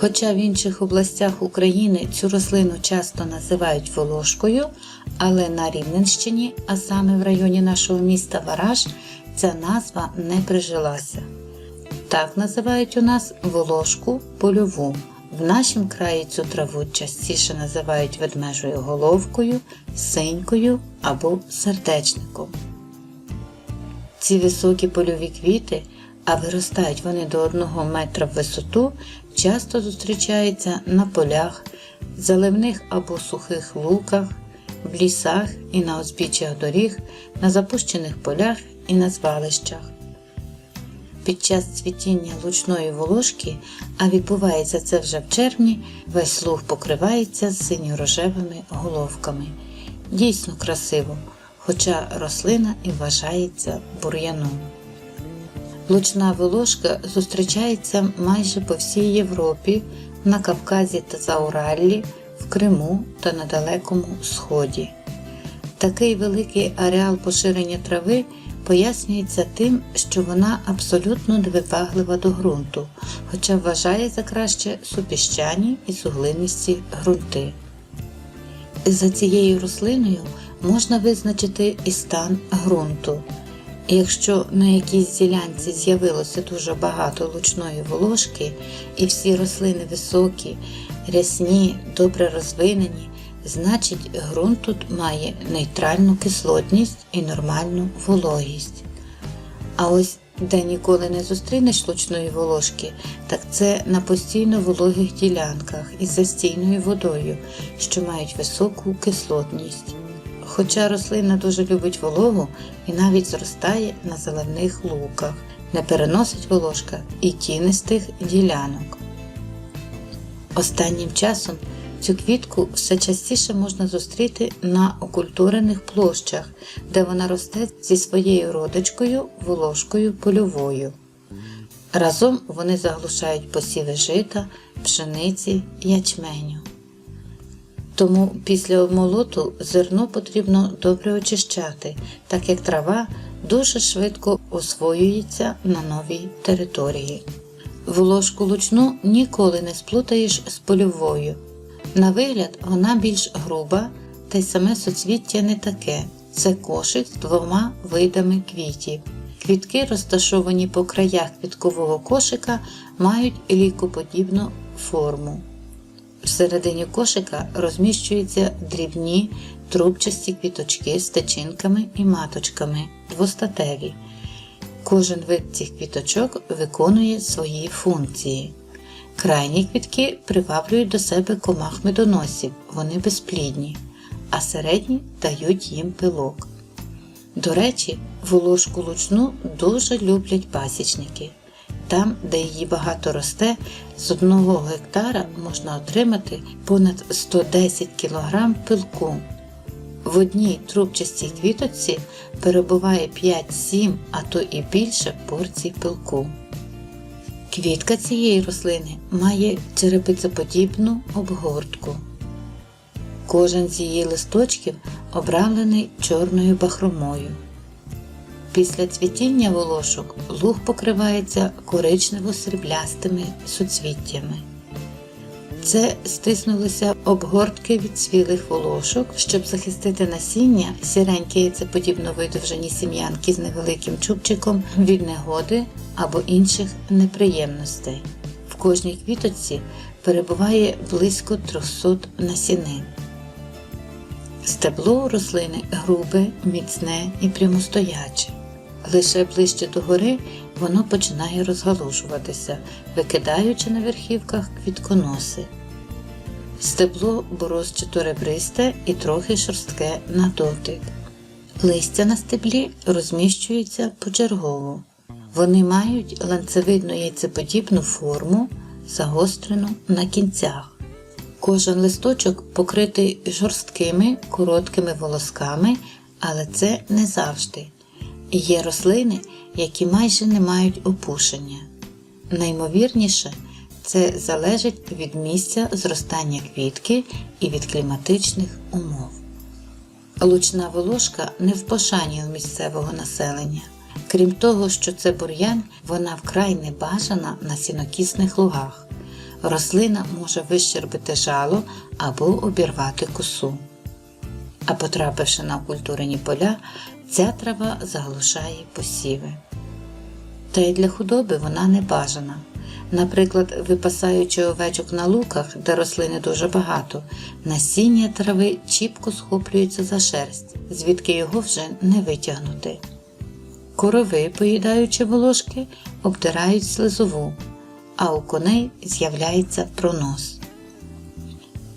Хоча в інших областях України цю рослину часто називають волошкою, але на Рівненщині, а саме в районі нашого міста Вараж, ця назва не прижилася. Так називають у нас волошку польову. В нашому краї цю траву частіше називають ведмежою головкою, синькою або сердечником. Ці високі польові квіти, а виростають вони до 1 метра в висоту, часто зустрічаються на полях, заливних або сухих луках, в лісах і на узбіччях доріг, на запущених полях і на звалищах. Під час цвітіння лучної волошки, а відбувається це вже в червні, весь луг покривається синьо-рожевими головками. Дійсно красиво, хоча рослина і вважається бур'яном. Лучна волошка зустрічається майже по всій Європі, на Кавказі та Заураллі, в Криму та на Далекому Сході. Такий великий ареал поширення трави пояснюється тим, що вона абсолютно невибаглива до ґрунту, хоча вважає за краще супіщані і суглинисті ґрунти. За цією рослиною можна визначити і стан ґрунту. Якщо на якійсь ділянці з'явилося дуже багато лучної волошки, і всі рослини високі, рясні, добре розвинені, значить ґрунт тут має нейтральну кислотність і нормальну вологість. А ось де ніколи не зустрінеш лучної волошки, так це на постійно вологих ділянках із застійною водою, що мають високу кислотність. Хоча рослина дуже любить вологу і навіть зростає на заливних луках, не переносить волошка і тінистих ділянок. Останнім часом цю квітку все частіше можна зустріти на окультурених площах, де вона росте зі своєю родичкою волошкою польовою. Разом вони заглушають посіви жита, пшениці, ячменю. Тому після обмолоту зерно потрібно добре очищати, так як трава дуже швидко освоюється на новій території. Волошку лучну ніколи не сплутаєш з польовою. На вигляд вона більш груба, та й саме соцвіття не таке. Це кошик з двома видами квітів. Квітки, розташовані по краях квіткового кошика, мають лікоподібну форму. Всередині кошика розміщуються дрібні трубчасті квіточки з течінками і маточками, двостатеві. Кожен вид цих квіточок виконує свої функції. Крайні квітки приваблюють до себе комах медоносів, вони безплідні, а середні дають їм пилок. До речі, волошку лучну дуже люблять пасічники. Там, де її багато росте, з одного гектара можна отримати понад 110 кг пилку. В одній трубчастій квіточці перебуває 5-7, а то і більше порцій пилку. Квітка цієї рослини має черепицеподібну обгортку. Кожен з її листочків обрамлений чорною бахромою. Після цвітіння волошок луг покривається коричнево-сріблястими суцвіттями. Це стиснулися обгортки від цвілих волошок, щоб захистити насіння сіренькі яйцеподібно видовжені сім'янки з невеликим чубчиком від негоди або інших неприємностей. В кожній квіточці перебуває близько 300 насінин. Стебло рослини грубе, міцне і прямостояче. Лише ближче до гори воно починає розгалужуватися, викидаючи на верхівках квітконоси. Стебло борозчато ребристе і трохи шорстке на дотик. Листя на стеблі розміщується почергово. Вони мають ланцевидну яйцеподібну форму, загострену на кінцях. Кожен листочок покритий жорсткими короткими волосками, але це не завжди. Є рослини, які майже не мають опушення. Наймовірніше, це залежить від місця зростання квітки і від кліматичних умов. Лучна волошка не в пошані у місцевого населення. Крім того, що це бур'ян, вона вкрай не бажана на сінокісних лугах. рослина може вищербити жало або обірвати косу. А потрапивши на окультурені поля, ця трава заглушає посіви. Та й для худоби вона не бажана. Наприклад, випасаючи овечок на луках, де рослини дуже багато, насіння трави чіпко схоплюється за шерсть, звідки його вже не витягнути. Корови, поїдаючи волошки, обдирають слизову, а у коней з'являється пронос.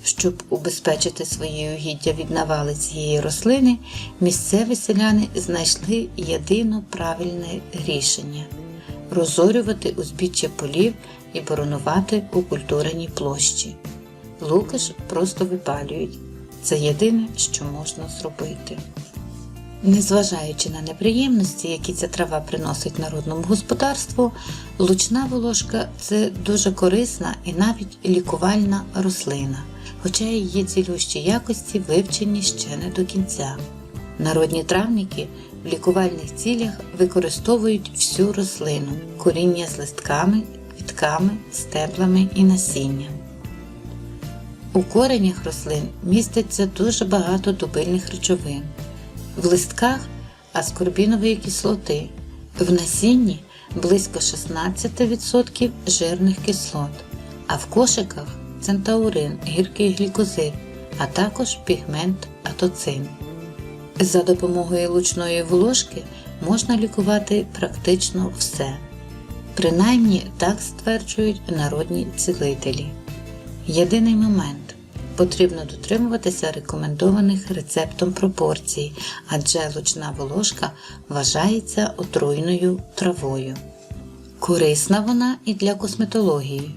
Щоб убезпечити свої угіддя від навали цієї рослини, місцеві селяни знайшли єдино правильне рішення розорювати узбіччя полів і боронувати окультурені площі. Луки ж просто випалюють. Це єдине, що можна зробити. Незважаючи на неприємності, які ця трава приносить народному господарству, лучна волошка це дуже корисна і навіть лікувальна рослина, хоча її цілющі якості вивчені ще не до кінця. Народні травники в лікувальних цілях використовують всю рослину, коріння з листками, квітками, стеблами і насінням. У коренях рослин міститься дуже багато дубильних речовин, в листках аскорбінової кислоти, в насінні близько 16% жирних кислот, а в кошиках центаурин, гіркий глікозид, а також пігмент атоцин. За допомогою лучної волошки можна лікувати практично все. Принаймні так стверджують народні цілителі. Єдиний момент потрібно дотримуватися рекомендованих рецептом пропорцій, адже лучна волошка вважається отруйною травою. Корисна вона і для косметології.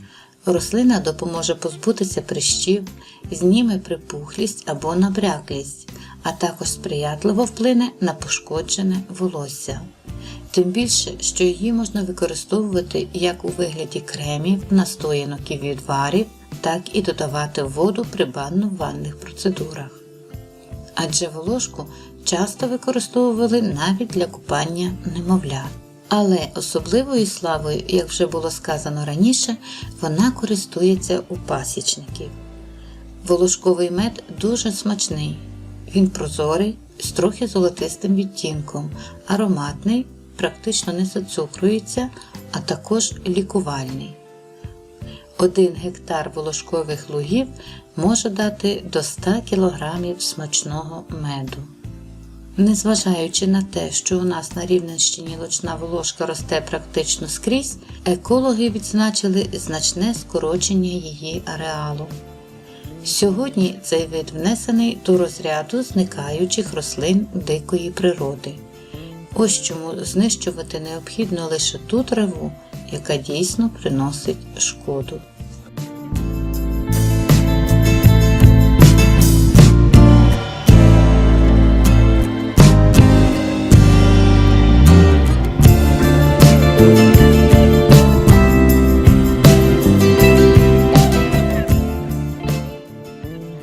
Рослина допоможе позбутися прищів, зніме припухлість або набряклість, а також сприятливо вплине на пошкоджене волосся. Тим більше, що її можна використовувати як у вигляді кремів, настоянок і відварів, так і додавати воду при банно-ванних процедурах. Адже волошку часто використовували навіть для купання немовлят. Але особливою славою, як вже було сказано раніше, вона користується у пасічників. Волошковий мед дуже смачний. Він прозорий, з трохи золотистим відтінком, ароматний, практично не зацукрується, а також лікувальний. Один гектар волошкових лугів може дати до 100 кг смачного меду. Незважаючи на те, що у нас на Рівненщині лучна волошка росте практично скрізь, екологи відзначили значне скорочення її ареалу. Сьогодні цей вид внесений до розряду зникаючих рослин дикої природи. Ось чому знищувати необхідно лише ту траву, яка дійсно приносить шкоду.